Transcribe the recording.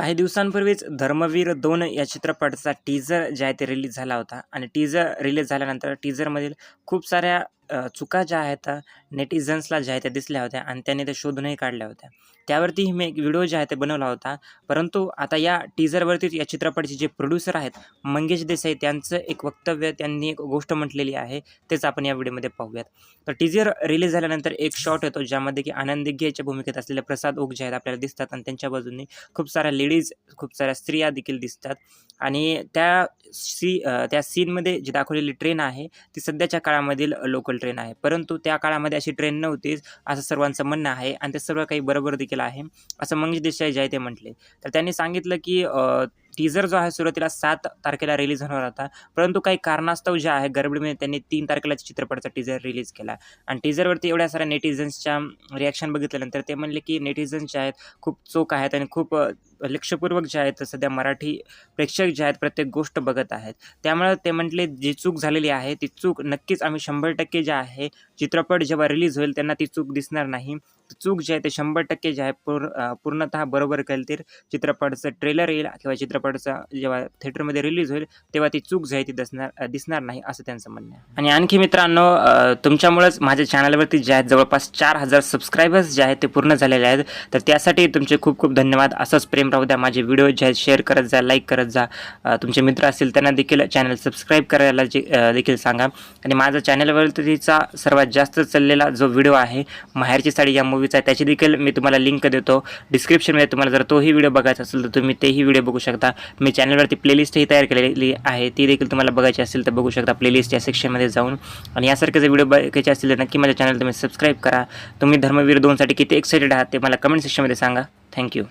काही दिवसांपूर्वीच धर्मवीर दोन या चित्रपटाचा टीजर जे आहे ते रिलीज झाला होता. आणि टीझर रिलीज झाल्यानंतर टीझरमधील खूप साऱ्या चुका ज्या आहेत नेटिझन्सला ज्या आहेत त्या दिसल्या होत्या आणि त्यांनी ते शोधूनही काढल्या होत्या. त्यावरती मी एक व्हिडिओ जे आहे ते बनवला होता. परंतु आता या टीजरवरतीच या चित्रपटाचे जे प्रोड्युसर आहेत मंगेश देसाई त्यांचं एक वक्तव्य त्यांनी एक गोष्ट म्हटलेली आहे तेच आपण या व्हिडिओमध्ये पाहूयात. तर टीजर रिलीज झाल्यानंतर एक शॉट येतो ज्यामध्ये की आनंद दिग्गेच्या भूमिकेत असलेले प्रसाद ओक जे आहेत आपल्याला दिसतात आणि त्यांच्या बाजूने खूप साऱ्या लेडीज खूप साऱ्या स्त्रिया देखील दिसतात. आणि त्या सी त्या सीनमध्ये जी दाखवलेली ट्रेन आहे ती सध्याच्या काळामधील लोकल ट्रेन आहे. परंतु त्या काळामध्ये अशी ट्रेन नव्हतीच असं सर्वांचं म्हणणं आहे आणि ते सर्व काही बरोबर देखील आहे असं मंगेश देसाई जे आहे ते म्हटले. तर त्यांनी सांगितलं की टीजर जो आहे सुरुवातीला सात तारखेला रिलीज होणार होता परंतु काही कारणास्तव जे आहे गडबडीमध्ये त्यांनी तीन तारखेला चित्रपटाचा टीजर रिलीज केला. आणि टीजरवरती एवढ्या साऱ्या नेटिझन्सच्या रिॲक्शन बघितल्यानंतर ते म्हणले की नेटिझन्स जे आहेत खूप चोख आहेत आणि खूप लक्षपूर्वक जे आहेत सध्या मराठी प्रेक्षक जे आहेत प्रत्येक गोष्ट बघत आहेत. त्यामुळे ते म्हटले जी चूक झालेली आहे ती चूक नक्कीच आम्ही शंभर टक्के जे आहे चित्रपट जेव्हा रिलीज होईल त्यांना ती चूक दिसणार नाही. चूक जी आहे ते शंभर टक्के जे आहे पूर्ण पूर्णतः बरोबर करतील चित्रपटाचं ट्रेलर येईल किंवा चित्रपटाचा जेव्हा थिएटरमध्ये रिलीज होईल तेव्हा ती चूक जी आहे ती दिसणार दिसणार नाही असं त्यांचं म्हणणं आहे. आणि आणखी मित्रांनो तुमच्यामुळेच माझ्या चॅनलवरती जे आहेत जवळपास चार हजार सबस्क्रायबर्स जे आहेत ते पूर्ण झालेले आहेत. तर त्यासाठी तुमचे खूप खूप धन्यवाद. असंच प्रेम राहू द्या. माझे व्हिडिओ जे आहेत शेअर करत जा लाईक करत जा. तुमचे मित्र असतील त्यांना देखील चॅनल सबस्क्राईब करायला जे देखील सांगा. आणि माझा चॅनलवरतीचा सर्वात जास्त चाललेला जो व्हिडिओ आहे माहेरची साडी या मूवीचा त्याची देखील मी तुम्हाला लिंक देतो. डिस्क्रिप्शनमध्ये तुम्हाला जर तोही व्हिडिओ बघायचा असेल तर तुम्ही तेही व्हिडिओ बघू शकता. मी चॅनलवरती प्लेलिस्टही तयार केलेली आहे ती देखील तुम्हाला बघायची असेल तर बघू शकता प्लेलिस्ट या सेक्शनमध्ये जाऊन. आणि यासारखे जर व्हिडिओ बघायचे असतील तर नक्की माझ्या चॅनल तुम्ही सबस्क्राईब करा. तुम्ही धर्मवीर दोनसाठी किती एक्साइटेड आहात ते मला कमेंट सेक्शनमध्ये सांगा. थँक्यू